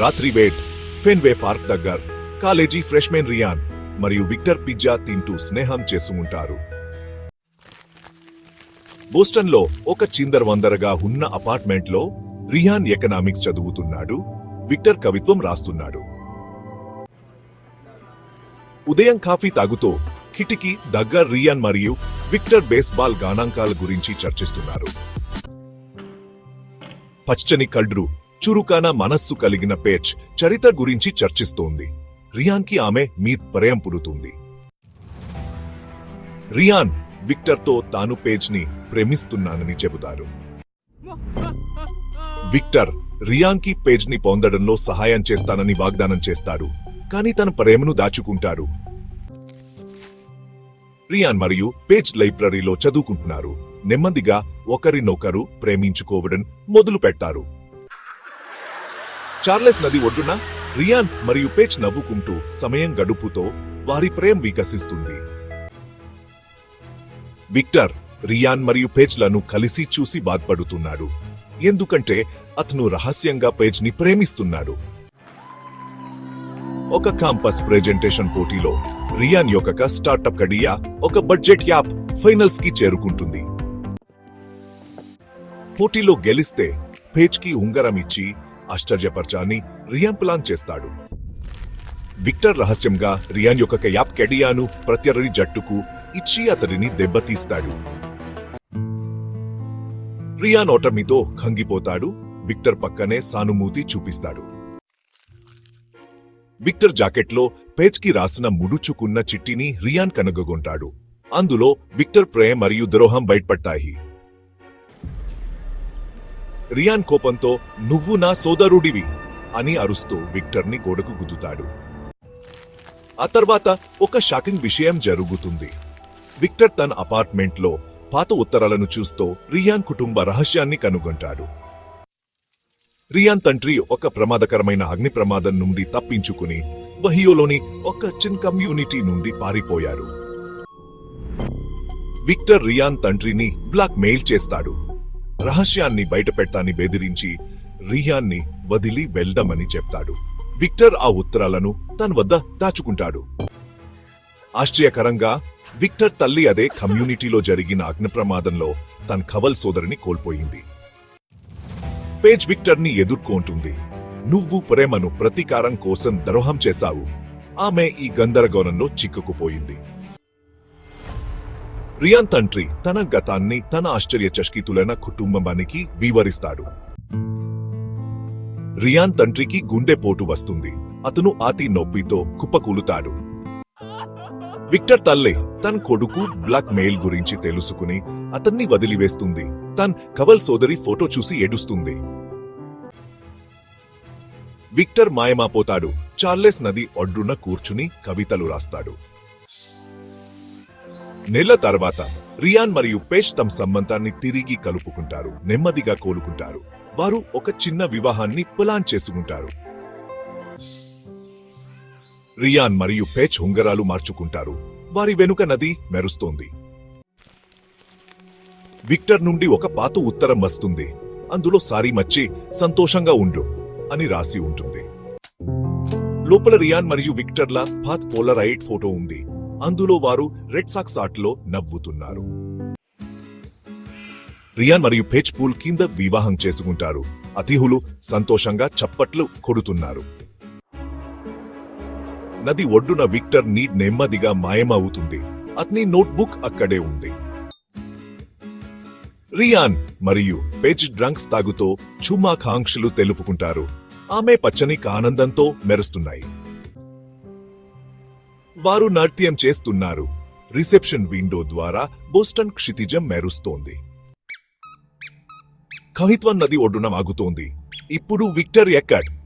రాత్రి వేట్ Fenway Park దగ్గర కాలేజీ ఫ్రెష్మెన్ రియాన్ మరియు విక్టర్ పిజ్జా తింటూ స్నేహం చేసుకుంటారు. బోస్టన్లో ఒక చిందరవందరగా ఉన్న అపార్ట్మెంట్లో రియాన్ ఎకనామిక్స్ చదువుతున్నాడు విక్టర్ కవిత్వం రాస్తున్నాడు. ఉదయం కాఫీ తాగుతూ కిటికీ దగ్గర రియాన్ మరియు విక్టర్ బేస్బాల్ గానాంకాల గురించి చర్చిస్తున్నారు. పచ్చని కల్డ్రు చురుకాన మనస్సు కలిగిన పేచ్ చరిత్ర గురించి చర్చిస్తోంది. రియాన్కి ఆమె మీ ప్రేమ పుడుతుంది. రియాన్ విక్టర్తో తాను పేజ్ని ప్రేమిస్తున్నానని చెబుతారు. విక్టర్ రియాన్కి పేజ్ని పొందడంలో సహాయం చేస్తానని వాగ్దానం చేస్తాడు. కానీ తన ప్రేమను దాచుకుంటారు రియాన్ మరియు పేజ్ లైబ్రరీలో చదువుకుంటున్నారు. నెమ్మదిగా ఒకరినొకరు ప్రేమించుకోవడం మొదలు పెట్టారు చార్లెస్ నది ఒడ్డున రియాన్ మరియు పేజ్ నవ్వుకుంటూ సమయం గడుపుతో వారి ప్రేమ వికసిస్తుంది. విక్టర్ రియాన్ మరియు పేజ్లను కలిసి చూసి బాధపడుతున్నాడు. ఎందుకంటే అతను రహస్యంగా పేజ్ని ప్రేమిస్తున్నాడు. ఒక కాంపస్ ప్రెజెంటేషన్ పోటీలో రియాన్ యొక్క స్టార్టప్ కడియా ఒక బడ్జెట్ యాప్ ఫైనల్స్కి చేరుకుంటుంది. పోటీలో గెలిస్తే పేజ్కి ఉంగరం ఇచ్చి ఆశ్చర్యపరచాని రియాన్ ప్లాన్ చేస్తాడు. విక్టర్ రహస్యంగా రియాన్ యొక్క క్యాప్ కెడియాను ప్రత్యర్థి జట్టుకు ఇచ్చి అతడిని దెబ్బతీస్తాడు. రియాన్ ఓటమితో కంగిపోతాడు విక్టర్ పక్కనే సానుమూతి చూపిస్తాడు. విక్టర్ జాకెట్లో పేజ్కి రాసిన ముడుచుకున్న చిట్టిని రియాన్ కనుగొంటాడు. అందులో విక్టర్ ప్రేమ మరియు ద్రోహం బయటపడతాయి. రియాన్ కోపంతో నువ్వు నా సోదరుడివి అని అరుస్తూ విక్టర్ని గోడకు గుద్దుతాడు. ఆ తర్వాత ఒక షాకింగ్ విషయం జరుగుతుంది. విక్టర్ తన అపార్ట్మెంట్లో పాత ఉత్తరాలను చూస్తూ రియాన్ కుటుంబ రహస్యాన్ని కనుగొంటాడు. రియాన్ తండ్రి ఒక ప్రమాదకరమైన అగ్ని ప్రమాదం నుండి తప్పించుకుని బహియోలోని ఒక చిన్ కమ్యూనిటీ నుండి పారిపోయారు. విక్టర్ రియాన్ తండ్రిని బ్లాక్ మెయిల్ చేస్తాడు. రహస్యాన్ని బయటపెట్టాన్ని బెదిరించి రియాన్ని వదిలి వెళ్దామని చెప్తాడు. విక్టర్ ఆ ఉత్తరాలను తన వద్ద దాచుకుంటాడు. ఆశ్చర్యకరంగా విక్టర్ తల్లి అదే కమ్యూనిటీలో జరిగిన అగ్ని ప్రమాదంలో తన కవల్ సోదరిని కోల్పోయింది. పేజ్ విక్టర్ని ఎదుర్కొంటుంది. నువ్వు ప్రేమను ప్రతీకారం కోసం ద్రోహం చేశావు. ఆమె ఈ గందరగోళంలో చిక్కుకుపోయింది. రియాన్ తండ్రి తన గతాన్ని తన ఆశ్చర్యచకితులైన కుటుంబానికి వివరిస్తాడు. రియాన్ తండ్రికి గుండెపోటు వస్తుంది. అతను అతి నొప్పితో కుప్పకూలుతాడు. విక్టర్ తల్లే తన కొడుకు బ్లాక్ మెయిల్ గురించి తెలుసుకుని అతన్ని వదిలివేస్తుంది. తన్ కవల్ సోదరి ఫోటో చూసి ఏడుస్తుంది. విక్టర్ మాయమాపోతాడు. చార్లెస్ నది ఒడ్డున కూర్చుని కవితలు రాస్తాడు. నెల తర్వాత రియాన్ మరియు పేష్ తమ సంబంధాన్ని తిరిగి కలుపుకుంటారు నెమ్మదిగా కోలుకుంటారు. వారు ఒక చిన్న వివాహాన్ని ప్లాన్ చేసుకుంటారు. రియాన్ మరియు పేచ్ ఉంగరాలు మార్చుకుంటారు. వారి వెనుక నది మెరుస్తోంది. విక్టర్ నుండి ఒక పాత ఉత్తరం వస్తుంది. అందులో సారీ మచ్చి సంతోషంగా ఉండు అని రాసి ఉంటుంది. లోపల రియాన్ మరియు విక్టర్ల పాత్ పోలరైట్ ఫోటో ఉంది. అందులో వారు రెడ్ సాక్స్ ఆటలో నవ్వుతున్నారు. రియాన్ మరియు పేచ్ పూల్ కింద వివాహం చేసుకుంటారు. అతిథులు సంతోషంగా చప్పట్లు కొడుతున్నారు. నది ఒడ్డున విక్టర్ నీడ్ నెమ్మదిగా మాయమవుతుంది. అతని నోట్బుక్ అక్కడే ఉంది. రియాన్ మరియు పేజ్ డ్రంక్స్ తాగుతో చుమాకాంక్షలు తెలుపుకుంటారు. ఆమె పచ్చని ఆనందంతో మెరుస్తున్నాయి. వారు నాట్యం చేస్తున్నారు. రిసెప్షన్ విండో ద్వారా బోస్టన్ క్షితిజం మెరుస్తోంది. కవిత్వం నది ఒడ్డున ఆగుతోంది ఇప్పుడు విక్టర్ ఎక్కడ్?